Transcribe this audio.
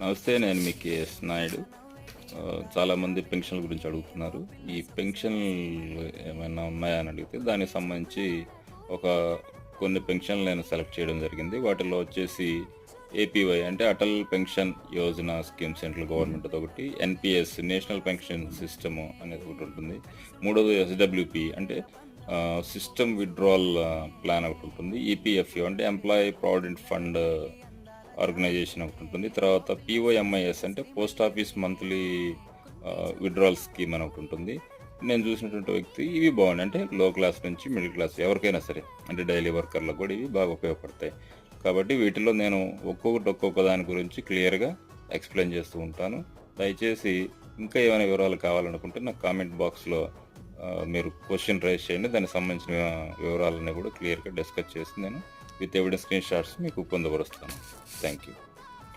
నమస్తే నేను మీ కేఎస్ నాయుడు. చాలామంది పెన్షన్ల గురించి అడుగుతున్నారు. ఈ పెన్షన్లు ఏమైనా ఉన్నాయా అని అడిగితే దానికి సంబంధించి ఒక కొన్ని పెన్షన్లు నేను సెలెక్ట్ చేయడం జరిగింది. వాటిలో వచ్చేసి ఏపీవై అంటే Atal pension Yojana scheme central government ఒకటి ఎన్పిఎస్ నేషనల్ పెన్షన్ సిస్టమ్ అనేది ఒకటి ఉంటుంది. మూడోది ఎస్డబ్ల్యూపి అంటే సిస్టమ్ విత్డ్రాల్ ప్లాన్ ఒకటి ఉంటుంది. ఈపీఎఫ్ఓ అంటే ఎంప్లాయీ ప్రావిడెంట్ ఫండ్ ఆర్గనైజేషన్ ఒకటి ఉంటుంది. తర్వాత పిఓఎంఐఎస్ అంటే post office monthly withdrawal scheme అని ఒకటి ఉంటుంది. నేను చూసినటువంటి వ్యక్తి ఇవి బాగున్నాయి అంటే లో క్లాస్ నుంచి మిడిల్ క్లాస్ ఎవరికైనా సరే అంటే డైలీ వర్కర్లకు కూడా ఇవి బాగా ఉపయోగపడతాయి. కాబట్టి వీటిలో నేను ఒక్కొక్కటి ఒక్కొక్క దాని గురించి క్లియర్గా ఎక్స్ప్లెయిన్ చేస్తూ ఉంటాను. దయచేసి ఇంకా ఏమైనా వివరాలు కావాలనుకుంటే నాకు కామెంట్ బాక్స్లో మీరు క్వశ్చన్ రైజ్ చేయండి దానికి సంబంధించిన వివరాలన్నీ కూడా క్లియర్గా డిస్కస్ చేసి నేను విత్ ఎవిడెన్స్ స్క్రీన్ షాట్స్ మీకు పొందపరుస్తాను. Thank you.